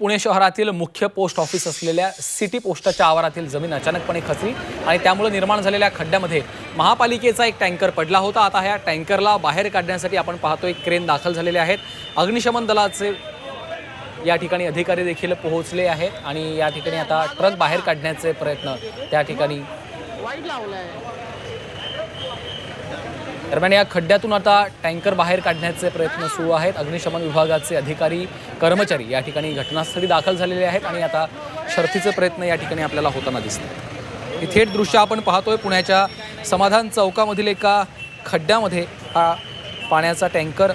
पुणे शहरातील मुख्य post office असलेल्या सिटी पोस्टाच्या आवारातील जमीन अचानकपणे खचली आणि त्यामुळे निर्माण झालेल्या खड्ड्यामध्ये महापालिकेचा एक टँकर पडला होता. आता ह्या टँकरला बाहेर काढण्यासाठी आपण पाहतोय क्रेन दाखल झालेले आहेत. अग्निशमन दलाचे या ठिकाणी अधिकारी देखील पोहोचले आहेत आणि या ठिकाणी आता ट्रक बाहेर काढण्याचे प्रयत्न त्या ठिकाणी दरम्यान या खड्ड्यातून आता टँकर बाहेर काढण्याचे प्रयत्न सुरू आहेत. अग्निशमन विभागाचे अधिकारी कर्मचारी या ठिकाणी घटनास्थळी दाखल झालेले आहेत आणि आता शर्थीचे प्रयत्न या ठिकाणी आपल्याला होताना दिसतात हे थेट दृश्य आपण पाहतोय पुण्याच्या समाधान चौकामधील एका खड्ड्यामध्ये हा पाण्याचा टँकर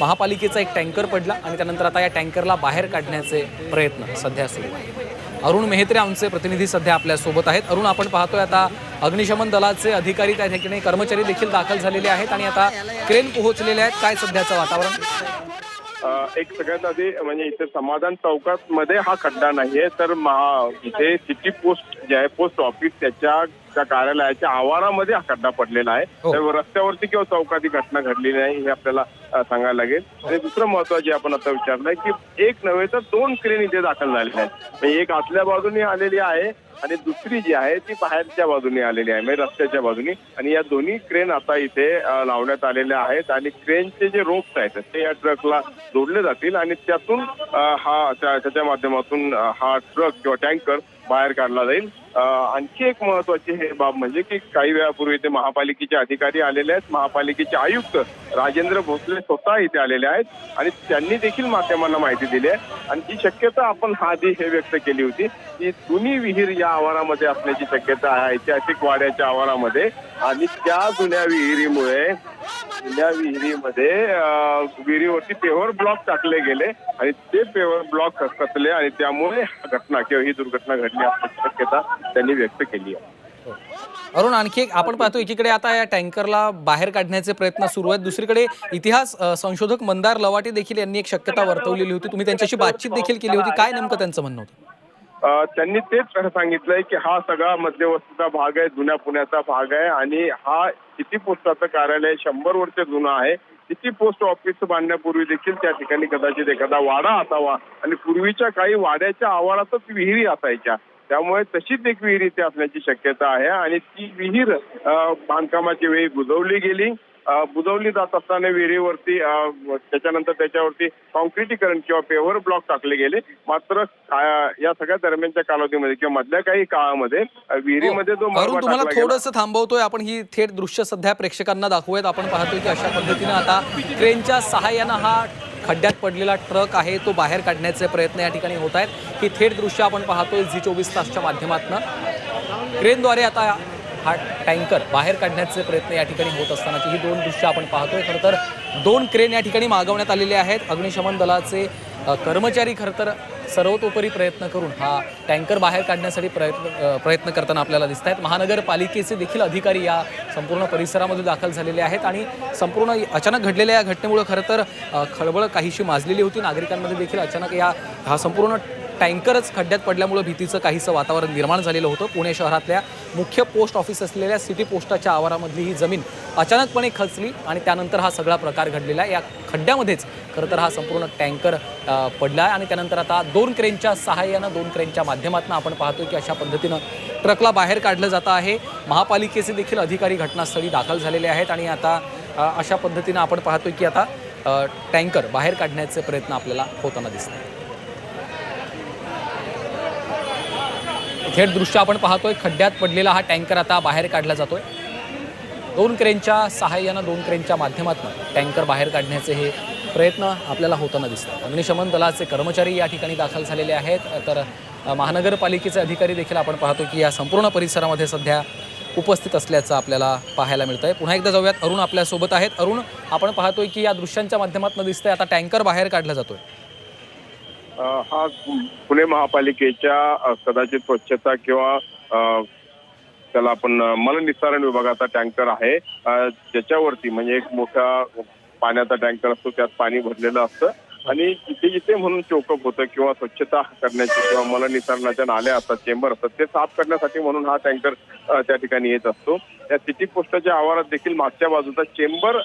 महापालिकेचा एक टँकर पडला आणि त्यानंतर आता या टँकरला बाहेर काढण्याचे प्रयत्न सध्या सुरू आहेत. अरुण मेहत्रे आमचे प्रतिनिधी सध्या आपल्यासोबत आहेत. अरुण आपण पाहतोय आता अग्निशमन दलाचे अधिकारी त्या ठिकाणी कर्मचारी देखील दाखल झालेले आहेत आणि आता क्रेन पोहोचलेले आहेत. काय सध्याचं वातावरण? एक सगळ्यात आधी म्हणजे इथे समाधान चौकात मध्ये हा खड्डा नाहीये. तर महा इथे सिटी पोस्ट जे आहे पोस्ट ऑफिस त्याच्या त्या कार्यालयाच्या आवारामध्ये हा खड्डा पडलेला आहे. हो. तर रस्त्यावरती किंवा चौकात ही घटना घडलेली नाही हे आपल्याला सांगायला लागेल. आणि दुसरं महत्त्वाचे आपण आता विचारलंय की एक नव्हे तर दोन क्रेन इथे दाखल झालेल्या आहेत. म्हणजे एक आतल्या बाजूने आलेली आहे आणि दुसरी जी आहे ती बाहेरच्या बाजूने आलेली आहे म्हणजे रस्त्याच्या बाजूने. आणि या दोन्ही क्रेन आता इथे लावण्यात आलेल्या आहेत आणि क्रेनचे जे रोप्स आहेत ते या ट्रकला जोडले जातील आणि त्यातून हा त्याच्या माध्यमातून हा ट्रक किंवा टँकर बाहेर काढला जाईल. आणखी एक महत्वाची हे बाब म्हणजे की काही वेळापूर्वी ते महापालिकेचे अधिकारी आलेले आहेत. महापालिकेचे आयुक्त राजेंद्र भोसले स्वतः इथे आलेले आहेत आणि त्यांनी देखील माध्यमांना माहिती दिली आहे. आणि जी शक्यता आपण आधी हे व्यक्त केली होती की जुनी विहीर या आवारामध्ये असण्याची शक्यता आहे. ऐतिहासिक वाड्याच्या आवारामध्ये आणि त्या जुन्या विहिरीमुळे जुन्या विहिरीमध्ये विहिरीवरती पेवर ब्लॉक टाकले गेले आणि ते पेवर ब्लॉक कचले आणि त्यामुळे घटना किंवा ही दुर्घटना घडली असण्याची शक्यता त्यांनी व्यक्त केली आहे. अरुण आणखी एक आपण पाहतो एकीकडे आता या टँकरला बाहेर काढण्याचे प्रयत्न सुरू आहेत. दुसरीकडे इतिहास संशोधक मंदार लवाटे देखील यांनी एक शक्यता वर्तवलेली होती. तुम्ही त्यांच्याशी बातचीत देखील केली होती. काय नेमकं त्यांचं म्हणणं होतं? त्यांनी तेच सांगितलंय की हा सगळा मध्यवस्तीचा भाग आहे जुन्या पुण्याचा भाग आहे आणि हा सिटी पोस्टाचं कार्यालय शंभर वर्ष जुनं आहे. सिटी पोस्ट ऑफिस बांधण्यापूर्वी देखील त्या ठिकाणी कदाचित एखादा वाडा असावा आणि पूर्वीच्या काही वाड्याच्या आवारातच विहिरी असायच्या. त्यामुळे तशीच एक विहीर इथे असण्याची शक्यता आहे आणि ती विहीर बांधकामाची वेळी बुजवली गेली. बुजवली जात असताना विहिरीवरती त्याच्यानंतर त्याच्यावरती कॉन्क्रिटीकरण किंवा पेवर ब्लॉक टाकले गेले. मात्र या सगळ्या दरम्यानच्या कालावधीमध्ये किंवा मधल्या काही काळामध्ये विहिरीमध्ये जो अरुण मलबा तुम्हाला थोडंसं थांबवतोय आपण. ही थेट दृश्य सध्या प्रेक्षकांना दाखवूयात. आपण पाहतोय की अशा पद्धतीनं आता ट्रेनच्या सहाय्यानं हा खड्ड्यात पडलेला ट्रक आहे तो बाहेर काढण्याचे प्रयत्न या ठिकाणी होत आहेत. ही थेट दृश्य आपण पाहतोय झी चोवीस तासच्या माध्यमातून. क्रेनद्वारे आता हा टँकर बाहेर काढण्याचे प्रयत्न या ठिकाणी होत असतानाची ही दोन दृश्य आपण पाहतोय. खरं तर दोन क्रेन या ठिकाणी मागवण्यात आलेले आहेत. अग्निशमन दलाचे कर्मचारी खरं तर सर्वतोपरी प्रयत्न करून हा टँकर बाहेर काढण्यासाठी प्रयत्न प्रयत्न करताना आपल्याला दिसत आहेत. महानगरपालिकेचे देखील अधिकारी या संपूर्ण परिसरामध्ये दाखल झालेले आहेत आणि संपूर्ण अचानक घडलेल्या या घटनेमुळे खरं तर खळबळ काहीशी माजलेली होती. नागरिकांमध्ये देखील अचानक या हा संपूर्ण टँकरच खड्ड्यात पडल्यामुळे भीतीचं काहीसं वातावरण निर्माण झालेलं होतं. पुणे शहरातल्या मुख्य पोस्ट ऑफिस असलेल्या सिटी पोस्टाच्या आवारामधली ही जमीन अचानकपणे खचली आणि त्यानंतर हा सगळा प्रकार घडलेला आहे. या खड्ड्यामध्येच खरं तर हा संपूर्ण टँकर पडला आहे आणि त्यानंतर आता दोन क्रेनच्या सहाय्यानं दोन क्रेनच्या माध्यमातून आपण पाहतो की अशा पद्धतीनं ट्रकला बाहेर काढलं जातं आहे. महापालिकेचे देखील अधिकारी घटनास्थळी दाखल झालेले आहेत आणि आता अशा पद्धतीनं आपण पाहतोय की आता टँकर बाहेर काढण्याचे प्रयत्न आपल्याला होताना दिसत थेट दृश्य आपण पाहतोय. खड्ड्यात पडलेला हा टँकर आता बाहेर काढला जातोय. दोन क्रेनच्या सहाय्यानं दोन क्रेनच्या माध्यमातून टँकर बाहेर काढण्याचे हे प्रयत्न आपल्याला होताना दिसतात. अग्निशमन दलाचे कर्मचारी या ठिकाणी दाखल झालेले आहेत. तर महानगरपालिकेचे अधिकारी देखील आपण पाहतो की या संपूर्ण परिसरामध्ये सध्या उपस्थित असल्याचं आपल्याला पाहायला मिळतंय. पुन्हा एकदा जाऊयात. अरुण आपल्यासोबत आहेत. अरुण आपण पाहतोय की या दृश्यांच्या माध्यमातून दिसतंय आता टँकर बाहेर काढला जातोय. हा पुणे महापालिकेच्या कदाचित स्वच्छता किंवा अ, त्याला आपण अ, मलनिस्सारण विभागाचा टँकर आहे. ज्याच्यावरती म्हणजे एक मोठा पाण्याचा टँकर असतो त्यात पाणी भरलेलं असतं. आणि जिथे जिथे म्हणून चोकअप होतं किंवा स्वच्छता करण्याची किंवा मलनिसरणाच्या नाल्या असतात चेंबर असतात ते साफ करण्यासाठी म्हणून हा टँकर त्या ठिकाणी येत असतो. या सिटी पोस्टाच्या आवारात देखील मागच्या बाजूचा चेंबर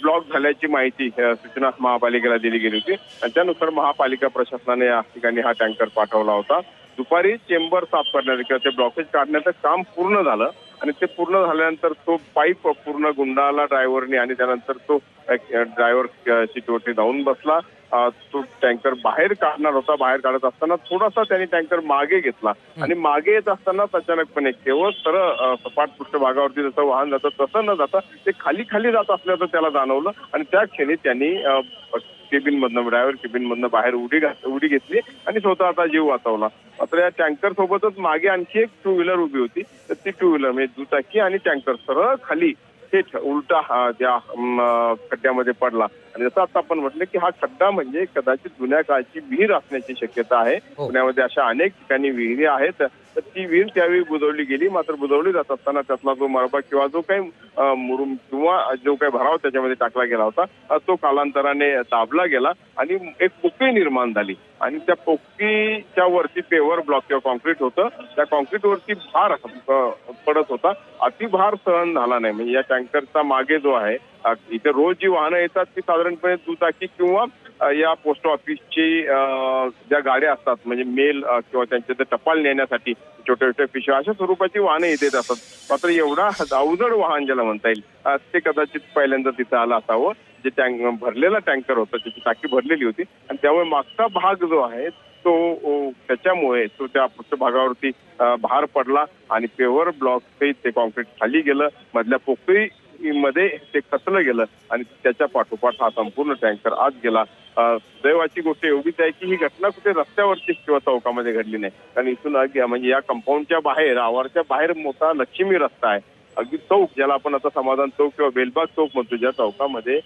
ब्लॉक झाल्याची माहिती सूचना महापालिकेला दिली गेली होती. आणि त्यानुसार महापालिका प्रशासनाने या ठिकाणी हा टँकर पाठवला होता. दुपारी चेंबर साफ करण्याचं किंवा ते ब्लॉकेज काढण्याचं काम पूर्ण झालं. आणि ते पूर्ण झाल्यानंतर तो पाईप पूर्ण गुंडाळला ड्रायव्हरने आणि त्यानंतर तो ड्रायव्हर सीटवरती जाऊन बसला. तो टँकर बाहेर काढणार होता बाहेर काढत असताना थोडासा त्यांनी टँकर मागे घेतला. आणि मागे येत असताना अचानकपणे केवळ सरळ सपाट पृष्ठभागावरती जसं वाहन जातं तसं न जाता ते खाली खाली जात असल्याचं त्याला जाणवलं. आणि त्या क्षणी त्यांनी केबिन मधनं ड्रायव्हर केबिन मधनं बाहेर उडी उडी घेतली आणि स्वतःचा जीव वाचवला. मात्र या टँकर सोबतच मागे आणखी एक टू व्हीलर उभी होती. तर ती टू व्हीलर म्हणजे दुचाकी आणि टँकर सरळ खाली थेट उलटा हा त्या खड्ड्यामध्ये पडला. आणि जसं आता आपण म्हटलं की हा खड्डा म्हणजे कदाचित जुन्या काळची विहीर असण्याची शक्यता आहे. हो. पुण्यामध्ये अशा अनेक ठिकाणी विहिरी आहेत. ती विहीर त्यावेळी बुजवली गेली मात्र बुजवली जात असताना त्यातला जो मरबा किंवा जो काही मुरुम किंवा जो काही भराव त्याच्यामध्ये टाकला गेला होता तो कालांतराने दाबला गेला आणि एक पोकळी निर्माण झाली. आणि त्या पोकळीच्या वरती पेवर ब्लॉक किंवा कॉन्क्रीट होतं. त्या कॉन्क्रीटवरती भार पडत होता. अतिभार सहन झाला नाही. म्हणजे या टँकरचा मागे जो आहे इथे रोज जी वाहनं येतात ती साधारणपणे दुचाकी किंवा या पोस्ट ऑफिसची ज्या गाड्या असतात म्हणजे मेल किंवा त्यांचे ते टपाल नेण्यासाठी छोटे छोटे पिशव्या अशा स्वरूपाची वाहनं येत येत असतात मात्र एवढा अवजड वाहन ज्याला म्हणता येईल ते कदाचित पहिल्यांदा तिथं आलं असावं. जे टँक भरलेला टँकर होता त्याची टाकी भरलेली होती. आणि त्यामुळे मागचा भाग जो आहे तो त्याच्यामुळे तो त्या पृष्ठभागावरती भार पडला आणि पेवर ब्लॉक ते कॉन्क्रीट खाली गेलं. मधल्या पोकळी मध्ये ते खचलं गेलं आणि त्याच्या पाठोपाठ हा संपूर्ण टँकर आत गेला. दैवाची गोष्ट एवढीच आहे की ही घटना कुठे रस्त्यावरती किंवा चौकामध्ये घडली नाही. कारण इथून म्हणजे या कंपाऊंडच्या बाहेर आवारच्या बाहेर मोठा लक्ष्मी रस्ता आहे. अगदी चौक ज्याला आपण आता समाधान चौक किंवा बेलबाग चौक म्हणतो ज्या चौकामध्ये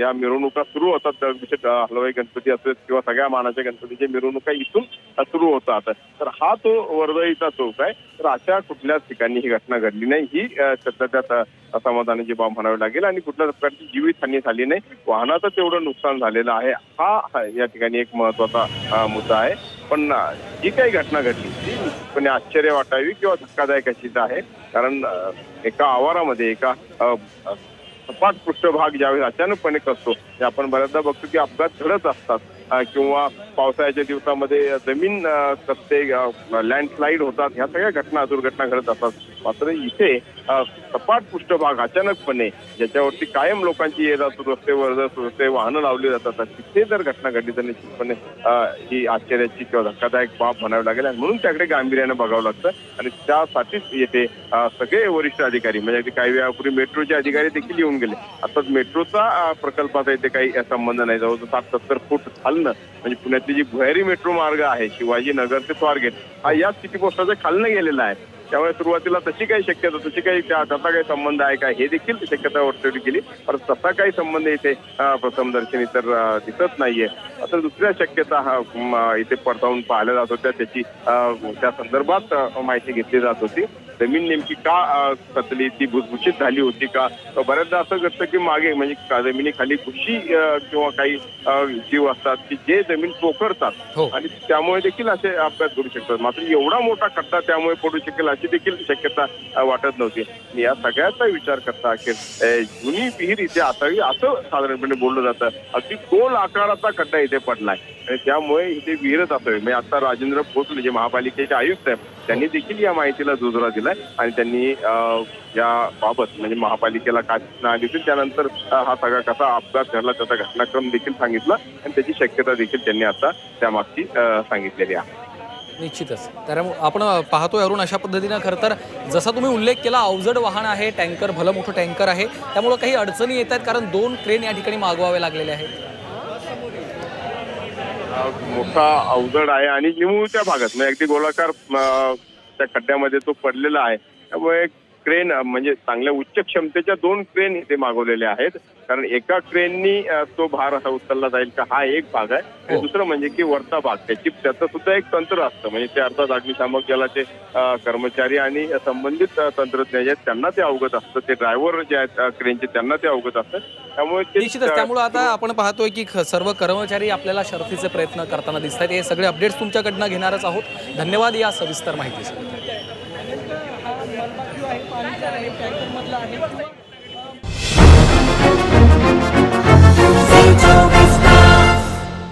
या मिरवणुका सुरू होतात. दरवर्षी हलवाई गणपती असेल किंवा सगळ्या मानाच्या गणपतीच्या मिरवणुका इथून सुरू होतात. तर हा तो वर्दळीचा चौक आहे. तर अशा कुठल्याच ठिकाणी ही घटना घडली नाही. ही सध्या त्यात समाधानाची बाब म्हणावी लागेल आणि कुठल्या प्रकारची जीवितहानी झाली नाही. वाहनाचं तेवढं नुकसान झालेलं आहे. हा या ठिकाणी एक महत्त्वाचा मुद्दा आहे. पण जी काही घटना घडली ती आश्चर्य वाटावी किंवा धक्कादायक अशीच आहे कारण एका आवारामध्ये एका सपाट पृष्ठभाग ज्यावेळेस अचानकपणे कसतो ते आपण बऱ्याचदा बघतो की अपघात घडत असतात किंवा पावसाळ्याच्या दिवसामध्ये जमीन अ, कसते लँडस्लाईड होतात ह्या सगळ्या घटना दुर्घटना घडत असतात. मात्र इथे सपाट पृष्ठभाग अचानकपणे ज्याच्यावरती कायम लोकांची ये जातो रस्तेवर रस्ते वाहनं लावली जातात तिथे जर घटना घडली तर निश्चितपणे ही आश्चर्याची किंवा धक्कादायक बाब म्हणावी लागेल. आणि म्हणून त्याकडे गांभीर्यानं बघावं लागतं. आणि त्यासाठीच येथे सगळे वरिष्ठ अधिकारी म्हणजे अगदी काही वेळापूर्वी मेट्रोचे अधिकारी देखील येऊन गेले. आता मेट्रोचा प्रकल्पाचा इथे काही संबंध नाही. जवळजवळ सात सत्तर फूट खालणं म्हणजे पुण्यातली जी भुयारी मेट्रो मार्ग आहे शिवाजीनगर ते स्वारगेट हा या सिटी पोस्टाच्या खालनं गेलेला आहे. त्यामुळे सुरुवातीला तशी काही शक्यता तशी काही त्याचा काही संबंध आहे का? हे देखील शक्यता वर्तवली गेली. पण तसा काही संबंध इथे प्रथमदर्शनी तर दिसत नाहीये. आता दुसऱ्या शक्यता इथे पडताळून पाहिल्या जात होत्या त्याची त्या संदर्भात माहिती घेतली जात होती. जमीन नेमकी का खचली ती भुसभुशीत झाली होती का? बऱ्याचदा असं घडतं की मागे म्हणजे का- जमिनीखाली भुशी किंवा काही जीव असतात की जे जमीन पोखरतात. हो. आणि त्यामुळे देखील असे अपघात घडू शकतात. मात्र एवढा मोठा खड्डा त्यामुळे पडू शकेल अशी देखील शक्यता वाटत नव्हती. या सगळ्याचा विचार करता अखेर जुनी विहीर इथे असावी असं साधारणपणे बोललं जातं. अगदी गोल आकाराचा खड्डा इथे पडलाय. आणि त्यामुळे इथे विहीरच असावी म्हणजे आता राजेंद्र भोसले जे महापालिकेचे आयुक्त आहेत त्यांनी देखील या माहितीला दुजोरा दिलाय आणि त्यांनी अ, या बाबत म्हणजे महापालिकेला काय आली होती त्यानंतर हा सगळा कसा अपघात झाला त्याचा घटनाक्रम देखील सांगितला आणि त्याची शक्यता देखील त्यांनी आता त्यामागची सांगितलेली आहे. निश्चितच. तर आपण पाहतोय अरुण अशा पद्धतीनं खरं तर जसा तुम्ही उल्लेख केला अवजड वाहन आहे टँकर भलं मोठं टँकर आहे त्यामुळं काही अडचणी येत आहेत कारण दोन क्रेन या ठिकाणी मागवावे लागलेले आहेत. मोठा अवजड आहे आणि निमूळच्या भागात. म्हणजे अगदी गोलाकार त्या खड्ड्यामध्ये तो पडलेला आहे. त्यामुळे क्रेन म्हणजे चांगल्या उच्च क्षमतेच्या दोन क्रेन इथे मागवलेल्या आहेत. कारण एका क्रेननी अ, तो भार असा उचलला जाईल का हा एक भाग आहे. आणि हो. दुसरं म्हणजे की वरचा भाग त्याची त्याचं सुद्धा एक तंत्र असतं. म्हणजे ते अर्थात अग्निशामक दलाचे कर्मचारी आणि संबंधित तंत्रज्ञ जे आहेत त्यांना ते अवगत असतं. ते ड्रायव्हर जे आहेत क्रेनचे त्यांना ते अवगत असतं. त्यामुळे निश्चितच. त्यामुळे आता आपण पाहतोय की सर्व कर्मचारी आपल्याला शर्थीचे प्रयत्न करताना दिसत आहेत हे सगळे अपडेट्स तुमच्याकडनं घेणारच आहोत. धन्यवाद या सविस्तर माहितीसाठी.